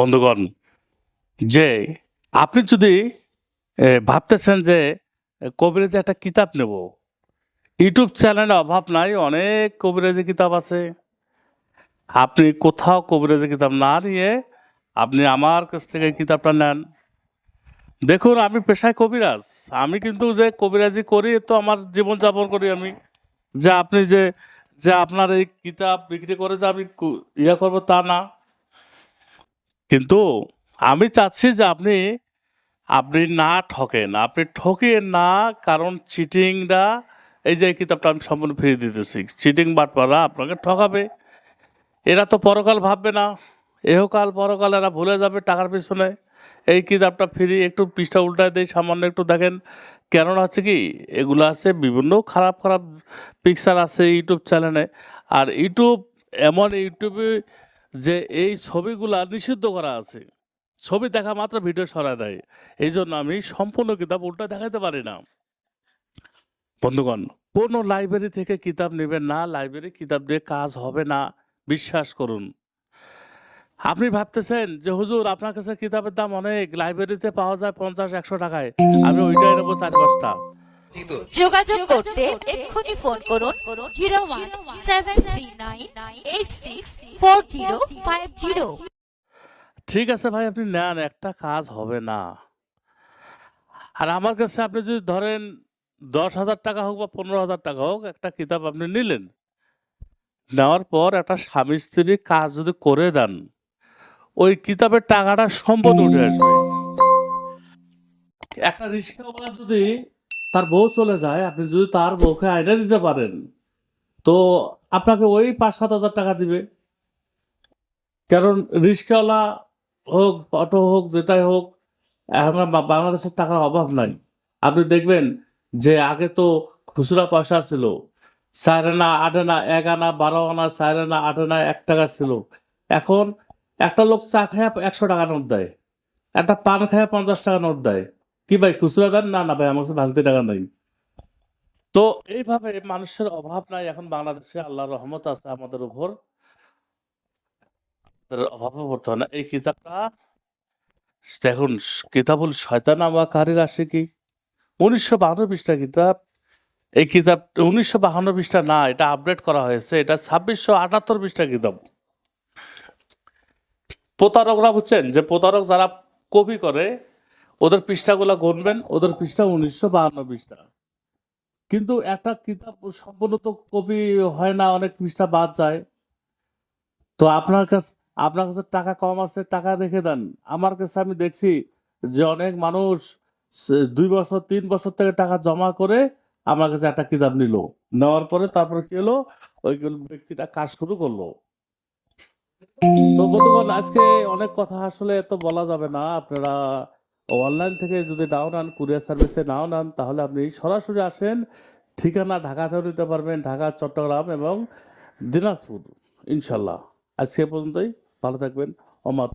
বন্ধুগণ, যে আপনি যদি ভাবতেছেন যে কবিরাজি একটা কিতাব নেব, ইউটিউব চ্যানেলে অভাব নাই, অনেক কবিরাজি কিতাব আছে। আপনি কোথাও কবিরাজি কিতাব না নিয়ে আপনি আমার কাছ থেকে কিতাবটা নেন। দেখুন, আমি পেশায় কবিরাজ। আমি কিন্তু যে কবিরাজি করি তো আমার জীবনযাপন করি আমি। যে আপনি যে যে আপনার এই কিতাব বিক্রি করে যে আমি ইয়ে করব তা না। কিন্তু আমি চাচ্ছি যে আপনি আপনি না ঠকেন। আপনি ঠকিয়ে না, কারণ চিটিংরা এই যে কিতাবটা আমি সম্পূর্ণ ফিরিয়ে দিতেছি। চিটিং বাটপারা আপনাকে ঠকাবে। এরা তো পরকাল ভাববে না। এহকাল পরকাল এরা ভুলে যাবে টাকার পিছনে। এই কিতাবটা ফিরি একটু পৃষ্ঠা উল্টায় দেয় সামান্য একটু দেখেন। কেন হচ্ছে কি, এগুলো আছে বিভিন্ন খারাপ খারাপ পিকচার আছে ইউটিউব চ্যানেলে আর ইউটিউব এমন ইউটিউবে যে এই ছবিগুলা নিষিদ্ধ করা আছে। ছবি দেখা মাত্র ভিডিও সরা দেয়। এই জন্য আমি সম্পূর্ণ কিতাব উল্টা দেখাতে পারি না। বন্ধুগণ, কোনো লাইব্রেরি থেকে কিতাব নেবেন না, লাইব্রেরি কিতাব দিয়ে কাজ হবে না। বিশ্বাস করুন। আপনি ভাবতেছেন যে, হুজুর, আপনার কাছে কিতাবের দাম অনেক। লাইব্রেরিতে পাওয়া যায় পঞ্চাশ, একশো টাকায়। আমি ওইটাই নেব চার পাঁচটা। যোগাযোগ করতে এক্ষুনি ফোন করুন zero one seven three nine eight six four zero five zero. ঠিক আছে ভাই আপনি নেন একটা কাজ হবে না। আর আমার কাছে আপনি যদি ধরেন দশ হাজার টাকা হোক বা পনেরো হাজার টাকা হোক একটা কিতাব আপনি নিলেন। নেওয়ার পর একটা স্বামী স্ত্রী কাজ যদি করে দেন ওই কিতাবের টাকাটা সম্পদ উঠে আসবে। একটা রিক্সাওয়ালা যদি তার বউ চলে যায়, আপনি যদি তার বউকে আয়না দিতে পারেন, তো আপনাকে ওই পাঁচ সাত হাজার টাকা দিবে। কারণ রিক্সাওয়ালা হোক, অটো হোক, যেটাই হোক, আমরা বাংলাদেশের টাকার অভাব নাই। আপনি দেখবেন যে আগে তো খুচরা পয়সা ছিল, চার আনা, আট আনা, এক আনা, বারো আনা, চার আনা, আট আনা, এক টাকা ছিল। এখন একটা লোক চা খায় একশো টাকা নোট দেয়, একটা পান খায় পঞ্চাশ টাকা নোট দেয়। কি ভাই, খুচরা দেন? না না ভাই, আমার কাছে ভাঙতি টাকা নাই। তো এইভাবে মানুষের অভাব নাই, এখন বাংলাদেশে আল্লাহর রহমত আছে আমাদের উপর। অভাবে পড়তে না এই কিতাবটা, দেখুন, কিতাবুল শয়তান আমাকারীর আসে কি উনিশশো বাহান্ন পৃষ্ঠা কিতাব। এই কিতাব, উনিশশো বাহান্ন পৃষ্ঠা না, এটা আপডেট করা হয়েছে। এটা ছাব্বিশশো আটাত্তর পৃষ্ঠা কিতাব। প্রতারকরা বুঝছেন যে প্রতারক যারা কপি করে ওদের পৃষ্ঠাগুলো গুনবেন, ওদের পৃষ্ঠা উনিশশো বাহান্ন পৃষ্ঠা। কিন্তু একটা কিতাব সম্পূর্ণ তো কপি হয় না, অনেক পৃষ্ঠা বাদ যায়। তো আপনার কাছে আপনার কাছে টাকা কম আছে, টাকা রেখে দেন। আমার কাছে আমি দেখছি যে অনেক মানুষ দুই বছর, তিন বছর থেকে টাকা জমা করে আমার কাছে একটা কিতাব নিল। নেওয়ার পরে তারপরে কি হলো? ওই ব্যক্তিটা কাজ শুরু করল। তো বন্ধুগণ, আজকে অনেক কথা আসলে তো বলা যাবে না। আপনারা অনলাইন থেকে যদি নাও নেন কুরিয়ার সার্ভিসে নাও নেন, তাহলে আপনি সরাসরি আসেন, ঠিকানা ঢাকাতেও নিতে পারবেন, ঢাকা, চট্টগ্রাম এবং দিনাজপুর ইনশাল্লাহ আজকে পর্যন্তই, ভালো থাকবেন অমাত